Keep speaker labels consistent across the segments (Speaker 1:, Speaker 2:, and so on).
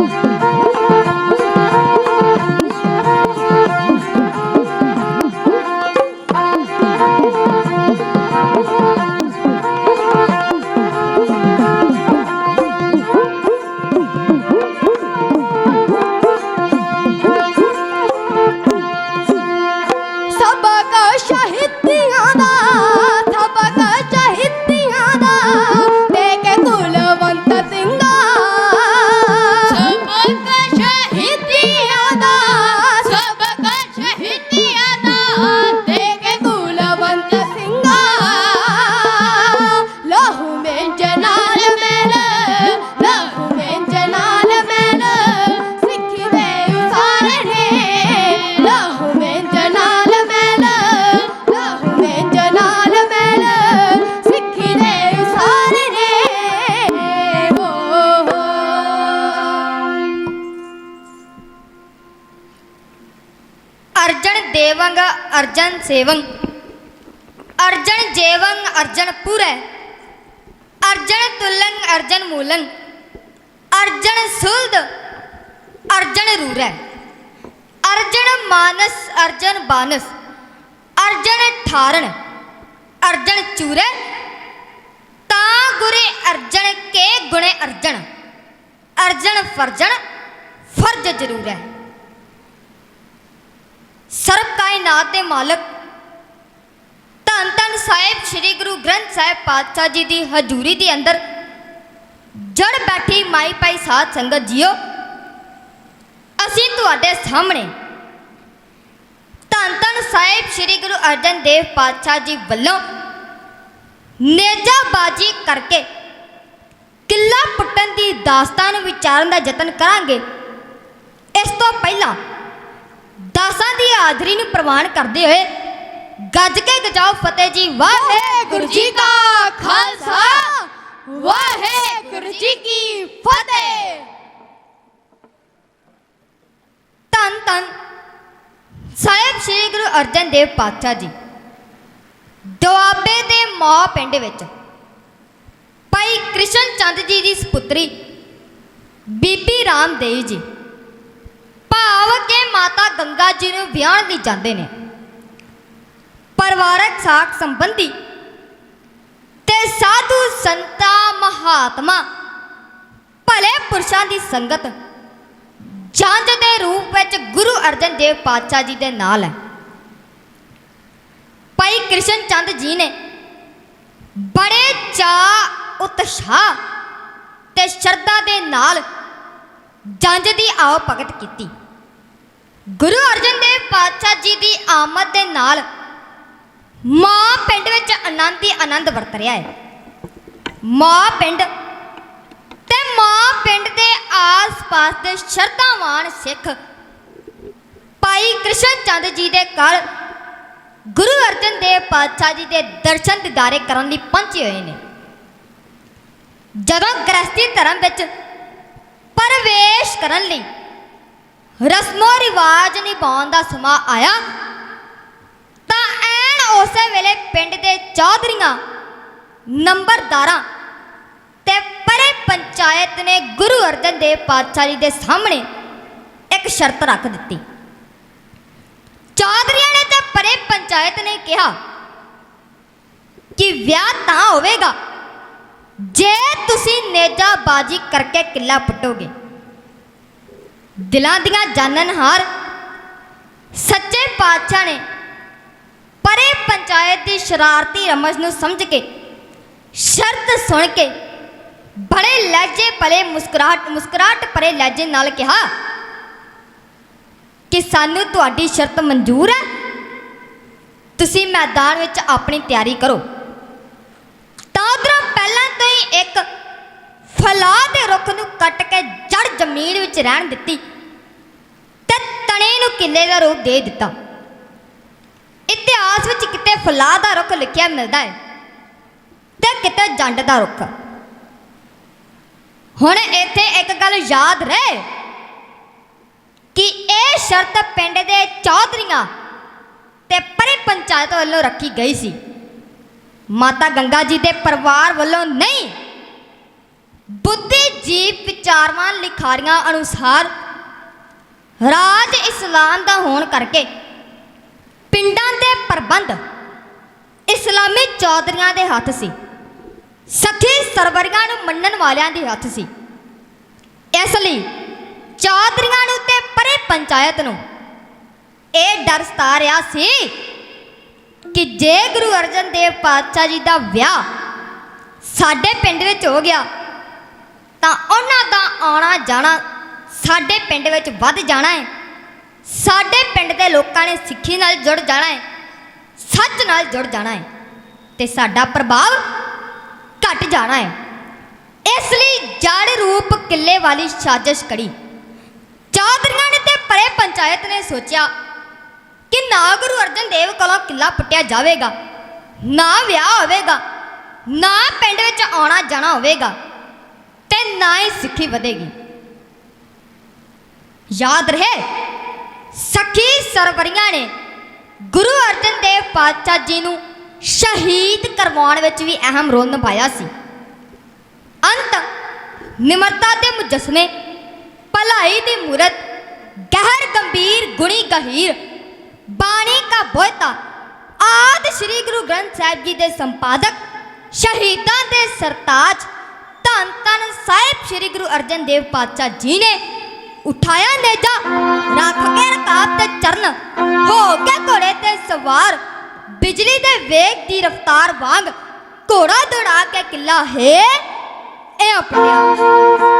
Speaker 1: Música ਸੇਵੰ। Arjan ਜੇਵੰ, Arjan ਪੁਰੈ। Arjan ਤੁਲੰ, Arjan ਮੂਲੰ। Arjan ਸੁਲਦ, Arjan ਰੂਰੈ। Arjan ਮਾਨਸ, ਅਰਜਨ ਬਾਨਸ। ਅਰਜਨ ਠਾਰਣ, ਅਰਜਨ ਚੂਰੈ। ਤਾਂ ਗੁਰੇ ਅਰਜਨ ਕੇ ਗੁਣੇ ਅਰਜਨ। ਅਰਜਨ ਫਰਜਨ, ਫਰਜ ਜ਼ਰੂਰ। ਹੈ ਸਰਬ ਕਾਇਨਾਤ ਦੇ ਮਾਲਕ ਧੰਨ ਧੰਨ ਸਾਹਿਬ, ਸ੍ਰੀ ਗੁਰੂ ਗ੍ਰੰਥ ਸਾਹਿਬ ਪਾਤਸ਼ਾਹ ਜੀ ਦੀ ਹਜ਼ੂਰੀ ਦੇ ਅੰਦਰ ਜੜ ਬੈਠੀ ਮਾਈ ਪਾਈ ਸਾਧ ਸੰਗਤ ਜੀਓ, ਅਸੀਂ ਤੁਹਾਡੇ ਸਾਹਮਣੇ ਧੰਨ ਧੰਨ ਸਾਹਿਬ, ਸ੍ਰੀ ਗੁਰੂ ਅਰਜਨ ਦੇਵ ਪਾਤਸ਼ਾਹ ਜੀ ਵੱਲੋਂ ਨੇਜਾਬਾਜੀ ਕਰਕੇ ਕਿੱਲਾ ਪੁੱਟਣ ਦੀ ਦਾਸਤਾਨ ਵਿਚਾਰਨ ਦਾ ਯਤਨ ਕਰਾਂਗੇ। ਇਸ ਤੋਂ ਪਹਿਲਾਂ ਦਾਸਾਂ ਦੀ ਹਾਜ਼ਰੀ ਨੂੰ ਪ੍ਰਵਾਨ ਕਰਦੇ ਹੋਏ ਗੱਜ ਕੇ ਗਜਾਓ ਫਤਿਹ ਜੀ। ਵਾਹਿਗੁਰੂ ਜੀ ਕਾ ਖਾਲਸਾ।
Speaker 2: ਵਾਹਿਗੁਰੂ ਜੀ ਕੀ ਫਤਿਹ।
Speaker 1: ਧੰਨ ਧੰਨ। ਸਾਹਿਬ ਸ੍ਰੀ ਗੁਰੂ ਅਰਜਨ ਦੇਵ ਪਾਤਸ਼ਾਹ ਜੀ, ਦੁਆਬੇ ਦੇ ਮੌ ਪਿੰਡ ਵਿੱਚ ਭਾਈ ਕ੍ਰਿਸ਼ਨ ਚੰਦ ਜੀ ਦੀ ਸੁਪੁੱਤਰੀ ਬੀਬੀ ਰਾਮਦੇਵ ਜੀ, ਭਾਵ ਕੇ ਮਾਤਾ ਗੰਗਾ ਜੀ ਨੂੰ ਵਿਆਹਣ ਲਈ ਜਾਂਦੇ ਨੇ। ਪਰਿਵਾਰਕ ਸਾਖ ਸੰਬੰਧੀ ਤੇ ਸਾਧੂ ਸੰਤਾਂ ਮਹਾਤਮਾ ਭਲੇ ਪੁਰਸ਼ਾਂ ਦੀ ਸੰਗਤ ਜੰਜ ਦੇ ਰੂਪ ਵਿੱਚ ਗੁਰੂ ਅਰਜਨ ਦੇਵ ਪਾਤਸ਼ਾਹ ਜੀ ਦੇ ਨਾਲ ਹੈ। ਭਾਈ ਕ੍ਰਿਸ਼ਨ ਚੰਦ ਜੀ ਨੇ ਬੜੇ ਚਾਅ, ਉਤਸ਼ਾਹ ਤੇ ਸ਼ਰਧਾ ਦੇ ਨਾਲ ਜੰਜ ਦੀ ਆਓ ਭਗਤ ਕੀਤੀ। ਗੁਰੂ ਅਰਜਨ ਦੇਵ ਪਾਤਸ਼ਾਹ ਜੀ ਦੀ ਆਮਦ ਦੇ ਨਾਲ ਮਾਂ ਪਿੰਡ ਵਿੱਚ ਆਨੰਦ ਹੀ ਆਨੰਦ ਵਰਤ ਰਿਹਾ ਹੈ। ਮਾਂ ਪਿੰਡ ਤੇ ਮਾਂ ਪਿੰਡ ਦੇ ਆਸ-ਪਾਸ ਦੇ ਸ਼ਰਧਾਵਾਨ ਸਿੱਖ ਭਾਈ ਕ੍ਰਿਸ਼ਨ ਚੰਦ ਜੀ ਦੇ ਘਰ ਗੁਰੂ ਅਰਜਨ ਦੇਵ ਪਾਤਸ਼ਾਹ ਜੀ ਦੇ ਦਰਸ਼ਨ ਦਿਦਾਰੇ ਕਰਨ ਲਈ ਪਹੁੰਚੇ ਹੋਏ ਨੇ। ਜਦੋਂ ਗ੍ਰਸਤੀ ਧਰਮ ਵਿੱਚ ਪ੍ਰਵੇਸ਼ ਕਰਨ ਲਈ ਰਸਮੋ ਰਿਵਾਜ ਨਿਭਾਉਣ ਦਾ ਸਮਾਂ ਆਇਆ ਉਸੇ ਵੇਲੇ ਪਿੰਡ ਦੇ ਚੌਧਰੀਆਂ, ਨੰਬਰਦਾਰਾਂ ਤੇ ਪਰੇ ਪੰਚਾਇਤ ਨੇ ਗੁਰੂ ਅਰਜਨ ਦੇਵ ਪਾਤਸ਼ਾਹ ਜੀ ਦੇ ਸਾਹਮਣੇ ਇੱਕ ਸ਼ਰਤ ਰੱਖ ਦਿੱਤੀ। ਚੌਧਰੀਆਂ ਨੇ ਤੇ ਪਰੇ ਪੰਚਾਇਤ ਨੇ ਕਿਹਾ ਕਿ ਵਿਆਹ ਤਾਂ ਹੋਵੇਗਾ, ਜੇ ਤੁਸੀਂ ਨੇਜਾਬਾਜੀ ਕਰਕੇ ਕਿੱਲਾ ਪਟੋਗੇ। ਦਿਲਾਂ ਦੀਆਂ ਜਾਣਨਹਾਰ ਸੱਚੇ ਪਾਤਸ਼ਾਹ ਨੇ ਪਰੇ ਪੰਚਾਇਤ ਦੀ ਸ਼ਰਾਰਤੀ ਰਮਜ਼ ਨੂੰ ਸਮਝ ਕੇ, ਸ਼ਰਤ ਸੁਣ ਕੇ ਬੜੇ ਲਹਿਜੇ ਭਲੇ ਮੁਸਕਰਾਹਟ ਮੁਸਕਰਾਹਟ ਭਰੇ ਲਹਿਜੇ ਨਾਲ ਕਿਹਾ, ਕਿ ਸਾਨੂੰ ਤੁਹਾਡੀ ਸ਼ਰਤ ਮਨਜ਼ੂਰ ਹੈ? ਤੁਸੀਂ ਮੈਦਾਨ ਵਿੱਚ ਆਪਣੀ ਤਿਆਰੀ ਕਰੋ। ਤਾਂ ਉੱਧਰੋਂ ਪਹਿਲਾਂ ਤੋਂ ਹੀ ਇੱਕ ਫਲਾਹ ਦੇ ਰੁੱਖ ਨੂੰ ਕੱਟ ਕੇ ਜੜ ਜ਼ਮੀਨ ਵਿੱਚ ਰਹਿਣ ਦਿੱਤੀ ਤੇ ਤਣੇ ਨੂੰ ਕਿੱਲੇ ਦਾ ਰੂਪ ਦੇ ਦਿੱਤਾ। ਇਤਿਹਾਸ ਵਿੱਚ ਕਿਤੇ ਫਲਾਹ ਦਾ ਰੁੱਖ ਲਿਖਿਆ ਮਿਲਦਾ ਹੈ ਤੇ ਕਿਤੇ ਜੰਡ ਦਾ ਰੁੱਖ। ਹੁਣ ਇੱਥੇ ਇੱਕ ਗੱਲ ਯਾਦ ਰਹੇ ਕਿ ਇਹ ਸ਼ਰਤ ਪਿੰਡ ਦੇ ਚੌਧਰੀਆਂ ਤੇ ਪਰੇ ਪੰਚਾਇਤ ਵੱਲੋਂ ਰੱਖੀ ਗਈ ਸੀ। ਮਾਤਾ ਗੰਗਾ ਜੀ ਦੇ ਪਰਿਵਾਰ ਵੱਲੋਂ ਨਹੀਂ। ਬੁੱਧੀਜੀਵ ਵਿਚਾਰਵਾਨ ਲਿਖਾਰੀਆਂ ਅਨੁਸਾਰ ਰਾਜ ਇਸਲਾਮ ਦਾ ਹੋਣ ਕਰਕੇ ਪਿੰਡਾਂ ਦੇ ਪ੍ਰਬੰਧ ਇਸਲਾਮੀ ਚੌਧਰੀਆਂ ਦੇ ਹੱਥ ਸੀ ਸਖੀ ਸਰਵਰੀਆਂ ਨੂੰ ਮੰਨਣ ਵਾਲਿਆਂ ਦੇ ਹੱਥ ਸੀ। ਇਸ ਲਈ ਚੌਧਰੀਆਂ ਨੂੰ ਤੇ ਪਰੇ ਪੰਚਾਇਤ ਨੂੰ ਇਹ ਡਰ ਸਤਾ ਰਿਹਾ ਸੀ ਕਿ ਜੇ ਗੁਰੂ ਅਰਜਨ ਦੇਵ ਪਾਤਸ਼ਾਹ ਜੀ ਦਾ ਵਿਆਹ ਸਾਡੇ ਪਿੰਡ ਵਿੱਚ ਹੋ ਗਿਆ, ਤਾਂ ਉਹਨਾਂ ਦਾ ਆਉਣਾ ਜਾਣਾ ਸਾਡੇ ਪਿੰਡ ਵਿੱਚ ਵੱਧ ਜਾਣਾ ਹੈ। ਸਾਡੇ ਪਿੰਡ ਦੇ ਲੋਕਾਂ ਨੇ ਸਿੱਖੀ ਨਾਲ ਜੁੜ ਜਾਣਾ ਹੈ, ਸੱਚ ਨਾਲ ਜੁੜ ਜਾਣਾ ਹੈ ਤੇ ਸਾਡਾ ਪ੍ਰਭਾਵ ਘਟ ਜਾਣਾ ਹੈ। ਇਸ ਲਈ ਜੜ ਰੂਪ ਕਿੱਲੇ ਵਾਲੀ ਸਾਜ਼ਿਸ਼ ਕੜੀ। ਚੌਧਰੀਆਂ ਨੇ ਤੇ ਪਰੇ ਪੰਚਾਇਤ ਨੇ ਸੋਚਿਆ ਕਿ ਨਾ ਗੁਰੂ ਅਰਜਨ ਦੇਵ ਕੋਲੋਂ ਕਿੱਲਾ ਪੁੱਟਿਆ ਜਾਵੇਗਾ, ਨਾ ਵਿਆਹ ਹੋਵੇਗਾ, ਨਾ ਪਿੰਡ ਵਿੱਚ ਆਉਣਾ ਜਾਣਾ ਹੋਵੇਗਾ ਤੇ ਨਾ ਹੀ ਸਿੱਖੀ ਵਧੇਗੀ। ਯਾਦ ਰਹੇ ਸਖੀ ਸਰਵਰੀਆਂ ਨੇ ਗੁਰੂ ਅਰਜਨ ਦੇਵ ਪਾਤਸ਼ਾਹ ਜੀ ਨੂੰ ਸ਼ਹੀਦ ਕਰਵਾਉਣ ਵਿੱਚ ਵੀ ਅਹਿਮ ਰੋਲ ਨਿਭਾਇਆ ਸੀ। ਅੰਤ ਨਿਮਰਤਾ ਦੇ ਮੁਜਸਮੇ, ਭਲਾਈ ਦੀ ਮੂਰਤ, ਗਹਿਰ ਗੰਭੀਰ ਗੁਣੀ ਗਹੀਰ, ਬਾਣੀ ਕਾ ਬੋਤਾ ਆਦ ਸ੍ਰੀ ਗੁਰੂ ਗ੍ਰੰਥ ਸਾਹਿਬ ਜੀ ਦੇ ਸੰਪਾਦਕ, ਸ਼ਹੀਦਾਂ ਦੇ ਸਰਤਾਜ ਧੰਨ ਧੰਨ ਸਾਹਿਬ ਸ੍ਰੀ ਗੁਰੂ ਅਰਜਨ ਦੇਵ ਪਾਤਸ਼ਾਹ ਜੀ ਨੇ ਉਠਾਇਆ ਨੇਜਾ ਰੱਖ ਕੇ ਰਕਾਬ ਤੇ ਚਰਨ, ਹੋ ਕੇ ਘੋੜੇ ਤੇ ਸਵਾਰ। ਬਿਜਲੀ ਦੇ ਵੇਗ ਦੀ ਰਫ਼ਤਾਰ ਵਾਂਗ ਘੋੜਾ ਦੌੜਾ ਕੇ ਕਿੱਲਾ, ਹੈ, ਇਹ ਆਪਣਿਆ
Speaker 2: ਸਾਹਿਬਾ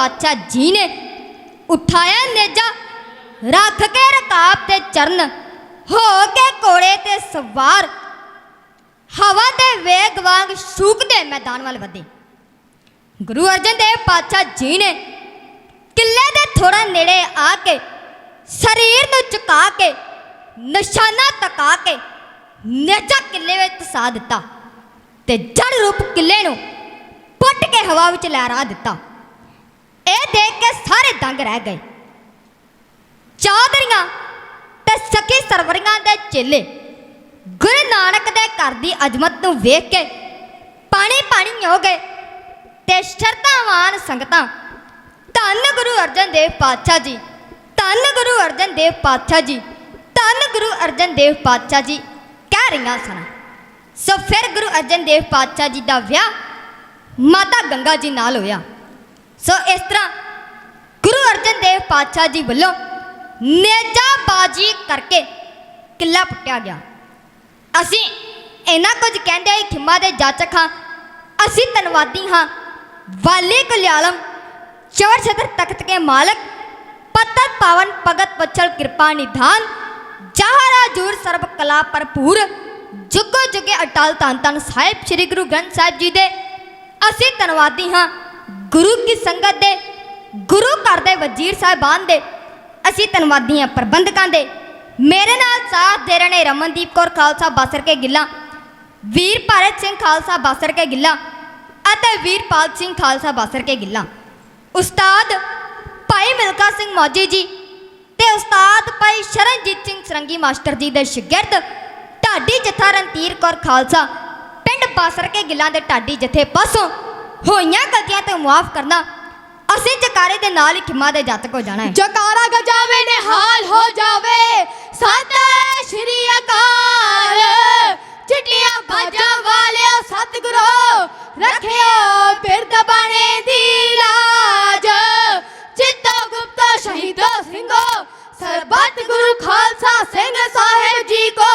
Speaker 1: ਪਾਤਸ਼ਾਹ ਜੀ ਨੇ ਉਠਾਇਆ ਨੇਜਾ, ਰੱਖ ਕੇ ਰਕਾਬ ਤੇ ਚਰਨ, ਹੋ ਕੇ ਘੋੜੇ ਤੇ ਸਵਾਰ। ਹਵਾ ਦੇ ਵੇਗ ਵਾਂਗ ਸ਼ੂਕਦੇ ਮੈਦਾਨ ਵੱਲ ਵਧੇ। ਗੁਰੂ ਅਰਜਨ ਦੇਵ ਪਾਤਸ਼ਾਹ ਜੀ ਨੇ ਕਿਲੇ ਦੇ ਥੋੜਾ ਨੇੜੇ ਆ ਕੇ ਸਰੀਰ ਨੂੰ ਝੁਕਾ ਕੇ, ਨਿਸ਼ਾਨਾ ਤਕਾ ਕੇ ਨੇਜਾ ਕਿਲੇ ਵਿੱਚ ਸਾ ਦਿੱਤਾ ਤੇ ਜੜ ਰੂਪ ਕਿਲੇ ਨੂੰ ਪੁੱਟ ਕੇ ਹਵਾ ਵਿੱਚ ਲਹਿਰਾ ਦਿੱਤਾ। ਇਹ ਦੇਖ ਕੇ ਸਾਰੇ ਦੰਗ ਰਹਿ ਗਏ। ਚੌਧਰੀਆਂ ਤੇ ਸਖੀ ਸਰਵਰੀਆਂ ਦੇ ਚੇਲੇ ਗੁਰੂ ਨਾਨਕ ਦੇ ਘਰ ਦੀ ਅਜ਼ਮਤ ਨੂੰ ਵੇਖ ਕੇ ਪਾਣੀ ਪਾਣੀ ਹੋ ਗਏ ਤੇ ਸ਼ਰਧਾਵਾਨ ਸੰਗਤਾਂ, ਧੰਨ ਗੁਰੂ ਅਰਜਨ ਦੇਵ ਪਾਤਸ਼ਾਹ ਜੀ, ਧੰਨ ਗੁਰੂ ਅਰਜਨ ਦੇਵ ਪਾਤਸ਼ਾਹ ਜੀ, ਧੰਨ ਗੁਰੂ ਅਰਜਨ ਦੇਵ ਪਾਤਸ਼ਾਹ ਜੀ ਕਹਿ ਰਹੀਆਂ ਸਨ। ਸੋ ਫਿਰ ਗੁਰੂ ਅਰਜਨ ਦੇਵ ਪਾਤਸ਼ਾਹ ਜੀ ਦਾ ਵਿਆਹ ਮਾਤਾ ਗੰਗਾ ਜੀ ਨਾਲ ਹੋਇਆ। ਸੋ ਇਸ ਤਰ੍ਹਾਂ ਗੁਰੂ ਅਰਜਨ ਦੇਵ ਪਾਤਸ਼ਾਹ ਜੀ ਵੱਲੋਂ ਨੇਜਾਬਾਜੀ ਕਰਕੇ ਕਿਲਾ ਪੁੱਟਿਆ ਗਿਆ। ਅਸੀਂ ਇਹਨਾਂ ਕੁਝ ਕਹਿੰਦੇ ਹੀ ਖਿਮਾ ਦੇ ਜਾਚਕ ਹਾਂ। ਅਸੀਂ ਧੰਨਵਾਦੀ ਹਾਂ। ਵਾਲੀ ਕੁਲਿਆਲਮ ਚਵਰ ਛਤਰ ਤਖਤ ਕੇ ਮਾਲਕ ਪਤਤ ਪਾਵਨ ਭਗਤ ਪਛਲ ਕਿਰਪਾ ਨਿਧਾਨ, ਜਹਰਾ ਜੂਰ ਸਰਬ ਕਲਾ ਭਰਪੂਰ, ਜੁਗੋ ਜੁਗੇ ਅਟਲ ਧੰਨ ਧੰਨ ਸਾਹਿਬ, ਸ੍ਰੀ ਗੁਰੂ ਗ੍ਰੰਥ ਸਾਹਿਬ ਜੀ ਦੇ। ਅਸੀਂ ਧੰਨਵਾਦੀ ਹਾਂ। ਗੁਰੂ ਕੀ ਸੰਗਤ ਦੇ, ਗੁਰੂ ਘਰ ਦੇ ਵਜ਼ੀਰ ਸਾਹਿਬਾਨ ਦੇ, ਅਸੀਂ ਧੰਨਵਾਦੀ ਹਾਂ ਪ੍ਰਬੰਧਕਾਂ ਦੇ। ਮੇਰੇ ਨਾਲ ਸਾਥ ਦੇ ਰਹੇ ਰਮਨਦੀਪ ਕੌਰ ਖਾਲਸਾ ਬਾਸਰ ਕੇ ਗਿੱਲਾ, ਵੀਰ ਭਾਰਤ ਸਿੰਘ ਖਾਲਸਾ ਬਾਸਰ ਕੇ ਗਿੱਲਾ ਅਤੇ ਵੀਰਪਾਲ ਸਿੰਘ ਖਾਲਸਾ ਬਾਸਰ ਕੇ ਗਿੱਲਾ। ਉਸਤਾਦ ਭਾਈ ਮਿਲਕਾ ਸਿੰਘ ਮੌਜੀ ਜੀ ਤੇ ਉਸਤਾਦ ਭਾਈ ਸ਼ਰਨਜੀਤ ਸਿੰਘ ਸਰੰਗੀ ਮਾਸਟਰ ਜੀ ਦੇ ਸ਼ਾਗਿਰਦ ਢਾਡੀ ਜਥਾ ਰਣਧੀਰ ਕੌਰ ਖਾਲਸਾ, ਪਿੰਡ ਬਾਸਰ ਕੇ ਗਿੱਲਾਂ ਦੇ ਢਾਡੀ ਜਥੇ ਪਾਸੋਂ ਹੋਈਆਂ ਗਲਤੀਆਂ ਤੇ ਮੁਆਫ ਕਰਨਾ, ਅਸੀਂ ਜਕਾਰੇ ਦੇ ਨਾਲ ਹੀ ਖਿਮਾ ਦੇ ਜੱਤ ਕੋ ਜਾਣਾ ਹੈ।
Speaker 2: ਜਕਾਰਾ ਗਜਾਵੇ ਨੇ ਹਾਲ ਹੋ ਜਾਵੇ। ਸਤਿ ਸ਼੍ਰੀ ਅਕਾਲ। ਚਿੱਟੀਆਂ ਬਾਜਾਂ ਵਾਲਿਓ, ਸਤਿਗੁਰੂ, ਰੱਖਿਓ ਬਿਰਦ ਬਣੇ ਦੀ ਲਾਜ। ਚਿੱਤੋ ਗੁਪਤੋ ਸ਼ਹੀਦੋ ਸਿੰਘੋ, ਸਰਬੱਤ ਗੁਰੂ ਖਾਲਸਾ ਸਿੰਘ ਸਾਹਿਬ ਜੀ ਕੋ।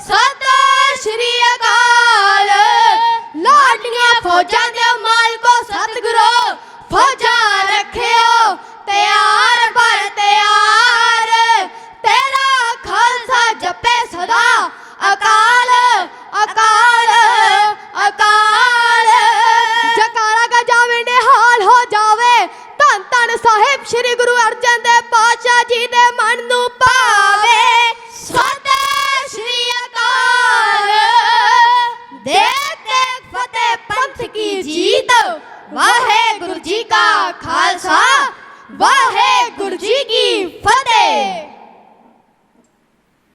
Speaker 2: ਸਤਿ ਸ਼੍ਰੀ ਅਕਾਲ। ਫੌਜਾਂ ਦੇ ਮਾਲਕੋ ਸਤਿਗੁਰੂ ਫੌਜਾਂ